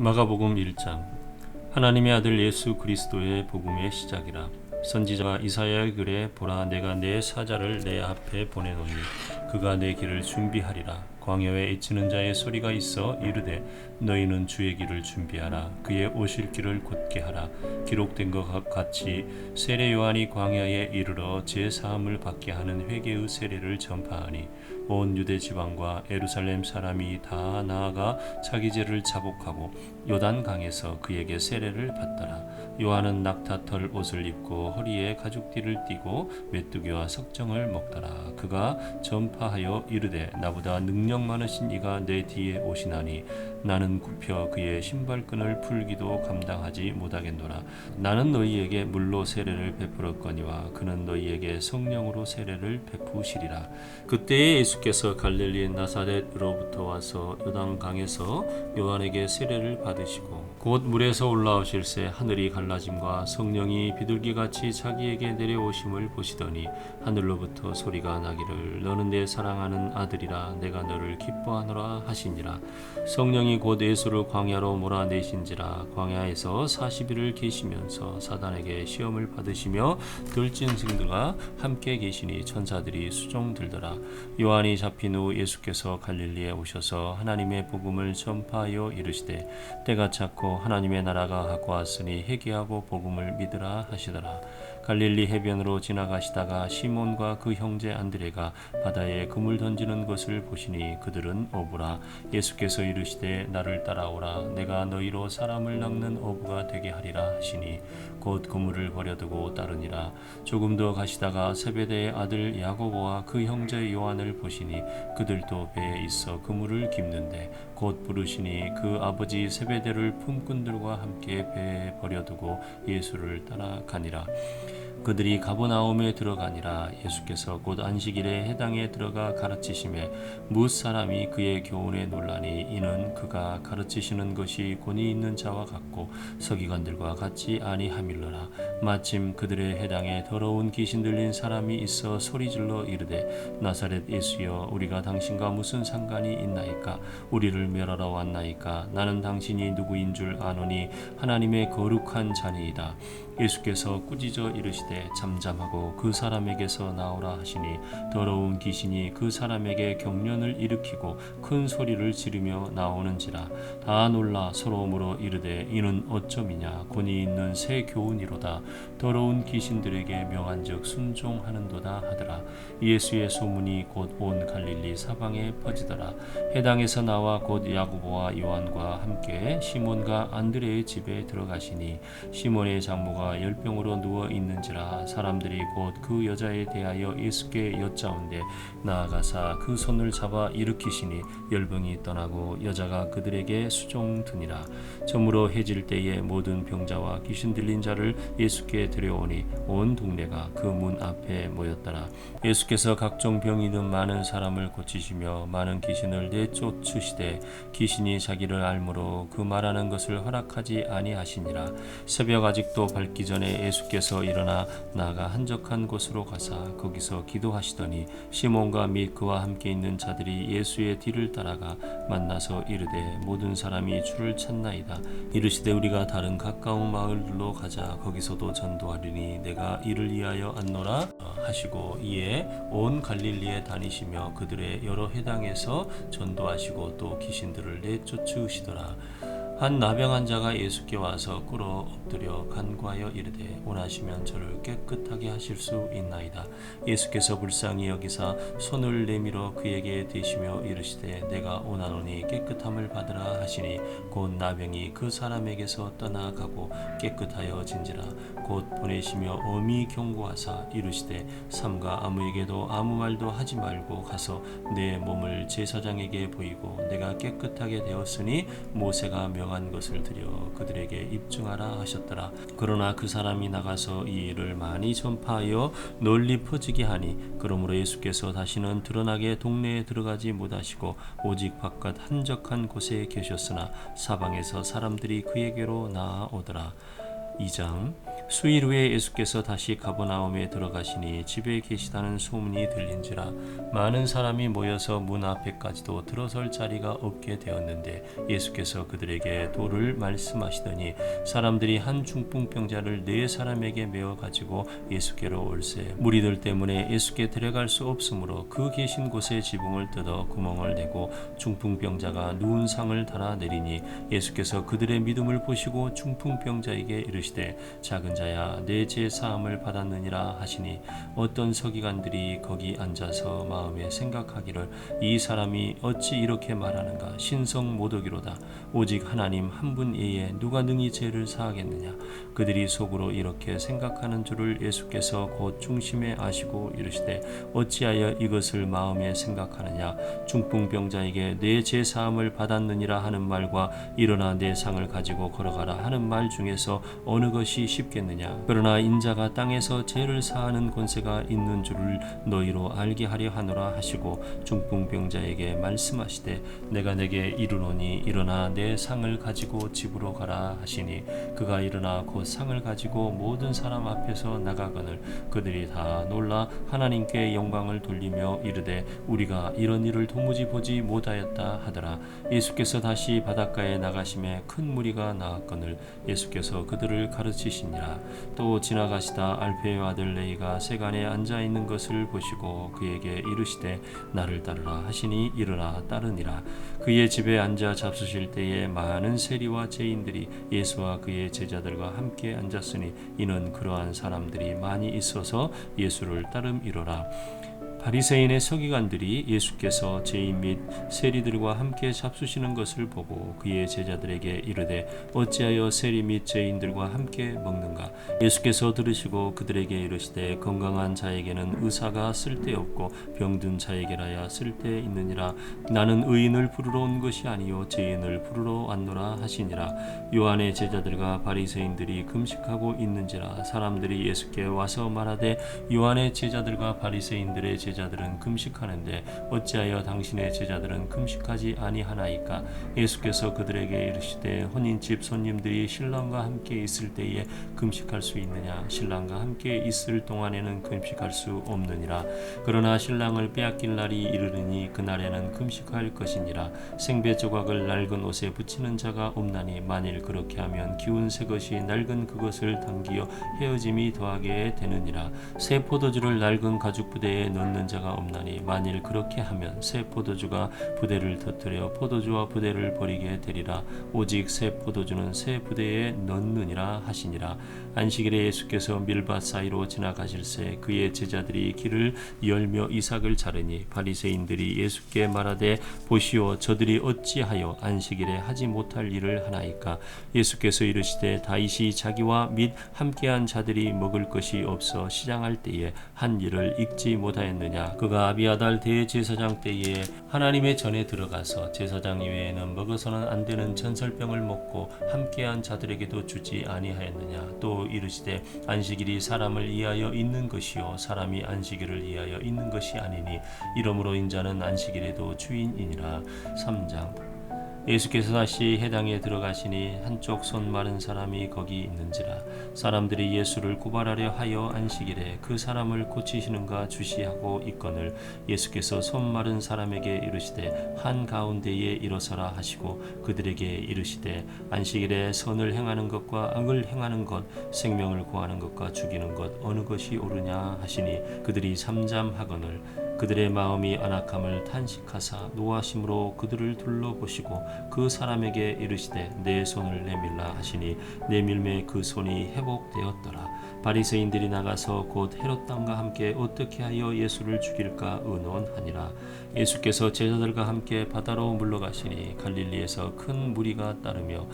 마가복음 1장. 하나님의 아들 예수 그리스도의 복음의 시작이라. 선지자 이사야의 글에 보라 내가 내 사자를 내 앞에 보내노니 그가 내 길을 준비하리라 광야에 애치는 자의 소리가 있어 이르되 너희는 주의 길을 준비하라 그의 오실 길을 곧게 하라 기록된 것 같이 세례 요한이 광야에 이르러 제 사함을 받게 하는 회개의 세례를 전파하니 온 유대 지방과 에루살렘 사람이 다 나아가 자기 죄를 자복하고 요단 강에서 그에게 세례를 받더라. 요한은 낙타털 옷을 입고 허리에 가죽띠를 띠고 메뚜기와 석정을 먹더라. 그가 전파하여 이르되 나보다 능력 많으신 이가 내 뒤에 오시나니 나는 굽혀 그의 신발끈을 풀기도 감당하지 못하겠노라. 나는 너희에게 물로 세례를 베풀었거니와 그는 너희에게 성령으로 세례를 베푸시리라. 그때에 예수께서 갈릴리 나사렛으로부터 와서 요단 강에서 요한에게 세례를 받으시고 곧 물에서 올라오실 새 하늘이 갈라짐과 성령이 비둘기같이 자기에게 내려오심을 보시더니 하늘로부터 소리가 나기를 너는 내 사랑하는 아들이라 내가 너를 기뻐하노라 하시니라 성령이 곧 예수를 광야로 몰아내신지라 광야에서 40일을 계시면서 사단에게 시험을 받으시며 들짐승들과 함께 계시니 천사들이 수종 들더라. 요한이 잡힌 후 예수께서 갈릴리에 오셔서 하나님의 복음을 전파하여 이르시되 때가 찼고 하나님의 나라가 갖고 왔으니 회개하고 복음을 믿으라 하시더라 갈릴리 해변으로 지나가시다가 시몬과 그 형제 안드레가 바다에 그물 던지는 것을 보시니 그들은 어부라 예수께서 이르시되 나를 따라오라 내가 너희로 사람을 낚는 어부가 되게 하리라 하시니 곧 그물을 버려두고 따르니라. 조금 더 가시다가 세베대의 아들 야고보와 그 형제 요한을 보시니 그들도 배에 있어 그물을 깁는데 곧 부르시니 그 아버지 세베대를 품꾼들과 함께 배에 버려두고 예수를 따라가니라 그들이 가버나움에 들어가니라 예수께서 곧 안식일에 해당에 들어가 가르치심에 무 사람이 그의 교훈에 논라니 이는 그가 가르치시는 것이 권위 있는 자와 같고 서기관들과 같이 아니함일러라 마침 그들의 해당에 더러운 귀신 들린 사람이 있어 소리질러 이르되 나사렛 예수여 우리가 당신과 무슨 상관이 있나이까? 우리를 멸하러 왔나이까? 나는 당신이 누구인 줄 아노니 하나님의 거룩한 자니이다 예수께서 꾸짖어 이르시되 잠잠하고 그 사람에게서 나오라 하시니 더러운 귀신이 그 사람에게 경련을 일으키고 큰 소리를 지르며 나오는지라. 다 놀라 물어 이르되 이는 어쩌미냐? 권위 있는 새 교훈이로다. 더러운 귀신들에게 명한즉 순종하는도다 하더라. 예수의 소문이 곧 온 갈릴리 사방에 퍼지더라. 해당에서 나와 곧 야고보와 요한과 함께 시몬과 안드레의 집에 들어가시니 시몬의 장모가 열병으로 누워 있는지라 사람들이 곧 그 여자에 대하여 예수께 여짜온데 나아가사 그 손을 잡아 일으키시니 열병이 떠나고 여자가 그들에게 수종드니라. 저물어 해질 때에 모든 병자와 귀신 들린 자를 예수께 데려오니 온 동네가 그 문 앞에 모였더라. 예수께서 각종 병이 든 많은 사람을 고치시며 많은 귀신을 내쫓으시되 귀신이 자기를 알므로 그 말하는 것을 허락하지 아니하시니라. 새벽 아직도 밝기 전에 예수께서 일어나 나가 한적한 곳으로 가사 거기서 기도하시더니 시몬과 및 그와 함께 있는 자들이 예수의 뒤를 따라가 만나서 이르되 모든 사람이 주를 찾나이다. 이르시되 우리가 다른 가까운 마을로 가자. 거기서도 전도하리니 내가 이를 위하여 안노라 하시고 이에 온 갈릴리에 다니시며 그들의 여러 해당에서 전도하시고 또 귀신들을 내쫓으시더라 한 나병한 자가 예수께 와서 꿇어 엎드려 간구하여 이르되 원하시면 저를 깨끗하게 하실 수 있나이다. 예수께서 불쌍히 여기사 손을 내밀어 그에게 대시며 이르시되 내가 원하노니 깨끗함을 받으라 하시니 곧 나병이 그 사람에게서 떠나가고 깨끗하여 진지라 곧 보내시며 엄히 경고하사 이르시되 삼가 아무에게도 아무 말도 하지 말고 가서 내 몸을 제사장에게 보이고 내가 깨끗하게 되었으니 모세가 명한 것을 드려 그들에게 입증하라 하셨더라. 그러나 그 사람이 나가서 이 일을 많이 전파하여 널리 퍼지게 하니 그러므로 예수께서 다시는 드러나게 동네에 들어가지 못하시고 오직 바깥 한적한 곳에 계셨으나 사방에서 사람들이 그에게로 나아오더라. 2장 수일 후에 예수께서 다시 가버나움에 들어가시니 집에 계시다는 소문이 들린지라 많은 사람이 모여서 문 앞에까지도 들어설 자리가 없게 되었는데 예수께서 그들에게 도를 말씀하시더니 사람들이 한 중풍병자를 네 사람에게 메어 가지고 예수께로 올세. 무리들 때문에 예수께 데려갈 수 없으므로 그 계신 곳에 지붕을 뜯어 구멍을 내고 중풍병자가 누운 상을 달아 내리니 예수께서 그들의 믿음을 보시고 중풍병자에게 이르시되 작은 자야 내 죄 사함을 받았느니라 하시니 어떤 서기관들이 거기 앉아서 마음에 생각하기를 이 사람이 어찌 이렇게 말하는가 신성 모독이로다. 오직 하나님 한 분 외에 누가 능히 죄를 사하겠느냐? 그들이 속으로 이렇게 생각하는 줄을 예수께서 곧 중심에 아시고 이르시되 어찌하여 이것을 마음에 생각하느냐? 중풍병자에게 내 죄 사함을 받았느니라 하는 말과 일어나 내 상을 가지고 걸어가라 하는 말 중에서 어느 것이 쉽겠 느냐. 그러나 인자가 땅에서 죄를 사하는 권세가 있는 줄을 너희로 알게 하려 하노라 하시고 중풍병자에게 말씀하시되 내가 내게 이르노니 일어나 내 상을 가지고 집으로 가라 하시니 그가 일어나 곧 상을 가지고 모든 사람 앞에서 나가거늘 그들이 다 놀라 하나님께 영광을 돌리며 이르되 우리가 이런 일을 도무지 보지 못하였다 하더라. 예수께서 다시 바닷가에 나가심에 큰 무리가 나왔거늘 예수께서 그들을 가르치시니라 또 지나가시다 알페의 아들 레이가 세간에 앉아 있는 것을 보시고 그에게 이르시되 나를 따르라 하시니 일어나 따르니라. 그의 집에 앉아 잡수실 때에 많은 세리와 죄인들이 예수와 그의 제자들과 함께 앉았으니 이는 그러한 사람들이 많이 있어서 예수를 따름이로라 바리새인의 서기관들이 예수께서 죄인 및 세리들과 함께 잡수시는 것을 보고 그의 제자들에게 이르되 어찌하여 세리 및 죄인들과 함께 먹는가? 예수께서 들으시고 그들에게 이르시되 건강한 자에게는 의사가 쓸데없고 병든 자에게라야 쓸데 있느니라. 나는 의인을 부르러 온 것이 아니요 죄인을 부르러 왔노라 하시니라. 요한의 제자들과 바리새인들이 금식하고 있는지라 사람들이 예수께 와서 말하되 요한의 제자들과 바리새인들의 제자들 은 금식하는데 어찌하여 당신의 제자들은 금식하지 아니하나이까? 예수께서 그들에게 이르시되 혼인집 손님들이 신랑과 함께 있을 때에 금식할 수 있느냐? 신랑과 함께 있을 동안에는 금식할 수 없느니라. 그러나 신랑을 빼앗길 날이 이르르니 그날에는 금식할 것이니라. 생배 조각을 낡은 옷에 붙이는 자가 없나니 만일 그렇게 하면 기운 새 것이 낡은 그것을 당기어 헤어짐이 더하게 되느니라. 새 포도주를 낡은 가죽 부대에 넣는 자가 없나니 만일 그렇게 하면 새 포도주가 부대를 터뜨려 포도주와 부대를 버리게 되리라. 오직 새 포도주는 새 부대에 넣느니라 하시니라. 안식일에 예수께서 밀밭 사이로 지나가실새 그의 제자들이 길을 열며 이삭을 자르니 바리새인들이 예수께 말하되 보시오 저들이 어찌하여 안식일에 하지 못할 일을 하나이까? 예수께서 이르시되 다윗이 자기와 및 함께한 자들이 먹을 것이 없어 시장할 때에 한 일을 읽지 못하였느 냐? 그가 아비아달 대제사장 때에 하나님의 전에 들어가서 제사장 이외에는 먹어서는 안 되는 전설병을 먹고 함께한 자들에게도 주지 아니하였느냐? 또 이르시되 안식일이 사람을 위하여 있는 것이요 사람이 안식일을 위하여 있는 것이 아니니 이러므로 인자는 안식일에도 주인이니라. 3장 예수께서 다시 해당에 들어가시니 한쪽 손 마른 사람이 거기 있는지라. 사람들이 예수를 고발하려 하여 안식일에 그 사람을 고치시는가 주시하고 있거늘. 예수께서 손 마른 사람에게 이르시되 한 가운데에 일어서라 하시고 그들에게 이르시되 안식일에 선을 행하는 것과 악을 행하는 것 생명을 구하는 것과 죽이는 것 어느 것이 옳으냐 하시니 그들이 삼잠하거늘 그들의 마음이 안악함을 탄식하사 노하심으로 그들을 둘러보시고 그 사람에게 이르시되 내 손을 내밀라 하시니 내밀매 그 손이 회복되었더라. 바리새인들이 나가서 곧 헤롯 땅과 함께 어떻게 하여 예수를 죽일까 의논하니라. 예수께서 제자들과 함께 바다로 물러가시니 갈릴리에서 큰 무리가 따르며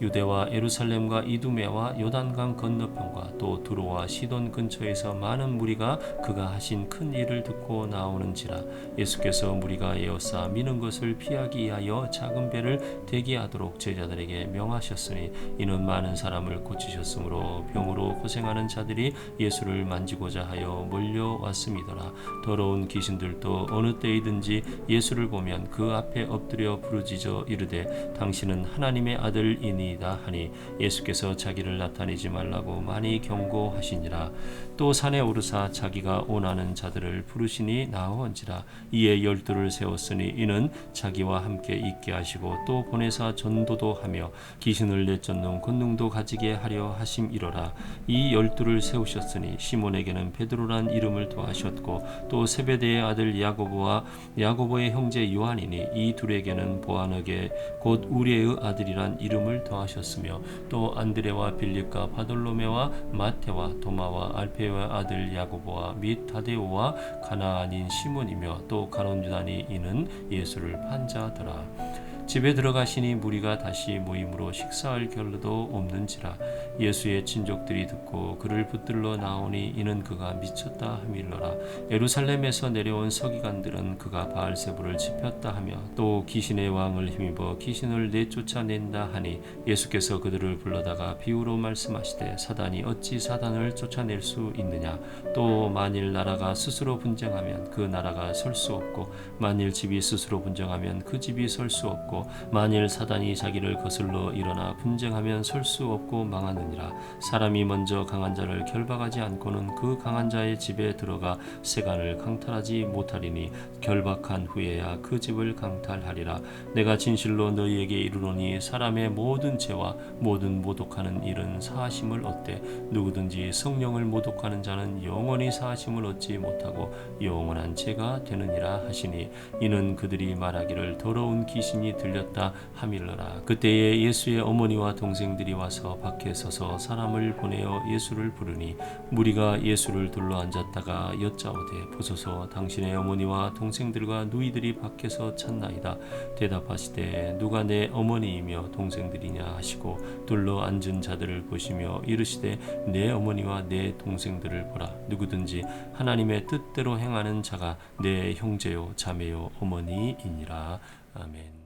유대와 예루살렘과 이두메와 요단강 건너편과 또 두로와 시돈 근처에서 많은 무리가 그가 하신 큰 일을 듣고 나오는지라 예수께서 무리가 에어싸 미는 것을 피하기 위하여 작은 배를 대기하도록 제자들에게 명하셨으니 이는 많은 사람을 고치셨으므로 병으로 고생하는 자들이 예수를 만지고자 하여 몰려왔음이더라. 더러운 귀신들도 어느 때이든지 예수를 보면 그 앞에 엎드려 부르짖어 이르되 당신은 하나님의 아들이니 아니이다 하니 예수께서 자기를 나타내지 말라고 많이 경고하시니라. 또 산에 오르사 자기가 원하는 자들을 부르시니 나오언지라. 이에 열두를 세웠으니 이는 자기와 함께 있게 하시고 또 보내사 전도도 하며 귀신을 내쫓는 권능도 가지게 하려 하심이로라. 이 열두를 세우셨으니 시몬에게는 베드로란 이름을 더하셨고 또 세베대의 아들 야고보와 야고보의 형제 요한이니 이 둘에게는 보아너게 곧 우리의 아들이란 이름을 더하 셨으며 또 안드레와 빌립과 바돌로메와 마테와 도마와 알페의 아들 야고보와 및 다데오와 가나안인 시몬이며 또 가론유다니 이는 예수를 판자더라 집에 들어가시니 무리가 다시 모임으로 식사할 결로도 없는지라 예수의 친족들이 듣고 그를 붙들러 나오니 이는 그가 미쳤다 함일러라. 예루살렘에서 내려온 서기관들은 그가 바알세부를 짚혔다 하며 또 귀신의 왕을 힘입어 귀신을 내쫓아낸다 하니 예수께서 그들을 불러다가 비유로 말씀하시되 사단이 어찌 사단을 쫓아낼 수 있느냐? 또 만일 나라가 스스로 분쟁하면 그 나라가 설 수 없고 만일 집이 스스로 분쟁하면 그 집이 설 수 없고 만일 사단이 자기를 거슬러 일어나 분쟁하면 설 수 없고 망하느니라. 사람이 먼저 강한 자를 결박하지 않고는 그 강한 자의 집에 들어가 세간을 강탈하지 못하리니 결박한 후에야 그 집을 강탈하리라. 내가 진실로 너희에게 이르노니 사람의 모든 죄와 모든 모독하는 일은 사하심을 얻되 누구든지 성령을 모독하는 자는 영원히 사하심을 얻지 못하고 영원한 죄가 되느니라 하시니 이는 그들이 말하기를 더러운 귀신이 들 렸다 함일러라. 그때에 예수의 어머니와 동생들이 와서 밖에 서서 사람을 보내어 예수를 부르니 무리가 예수를 둘러 앉았다가 여짜오되 보소서 당신의 어머니와 동생들과 누이들이 밖에서 찾나이다. 대답하시되 누가 내 어머니이며 동생들이냐 하시고 둘러 앉은 자들을 보시며 이르시되 내 어머니와 내 동생들을 보라. 누구든지 하나님의 뜻대로 행하는 자가 내 형제요 자매요 어머니이니라. 아멘.